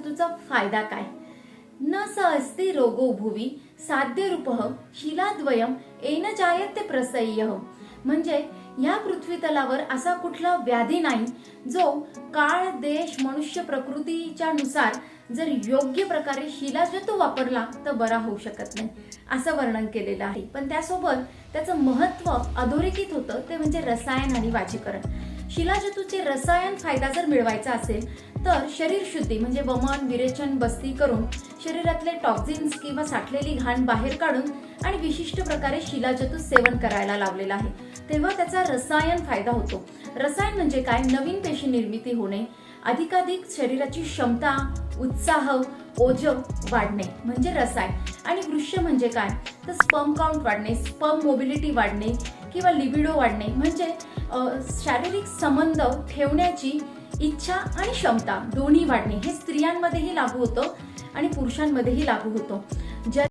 शिलाजतूचा फायदा काय? न स अस्ति रोगो भुवी साध्य रूपः शिलाद्वयम एन जायते प्रसह्य म्हणजे या पृथ्वी तलावर असा कुठला व्याधी नाही जो काळ देश मनुष्य प्रकृतीच्या नुसार जर योग्य प्रकारे शिलाजतू वापरला तर बरा होऊ शकत नाही असं वर्णन केलेलं आहे. पण त्यासोबत त्याचं महत्त्व अधोरेखित होतं ते म्हणजे रसायन आणि वाजीकरण शिलाजतूचे रसायन फायदा जर मिळवायचा असेल तर शरीर शुद्धी म्हणजे वमन विरेचन बस्ती करून शरीरातले टॉक्झिन्स किंवा साठलेली घाण बाहेर काढून आणि विशिष्ट प्रकारे शिलाजतू सेवन करायला लावलेला आहे. तेव्हा त्याचा रसायन फायदा होतो. रसायन म्हणजे काय? नवीन पेशी निर्मिती होणे अधिकाधिक शरीराची क्षमता उत्साह ओझ वाढणे म्हणजे रसायन. आणि वृक्ष म्हणजे काय? तर स्पर्म काउंट वाढणे स्पर्म मोबिलिटी वाढणे किंवा लिबिडो वाढणे म्हणजे शारीरिक संबंध ठेवण्याची इच्छा आणि क्षमता दोन्ही वाढणे. हे स्त्रियांमध्येही लागू होतं आणि पुरुषांमध्येही लागू होतं. ज्या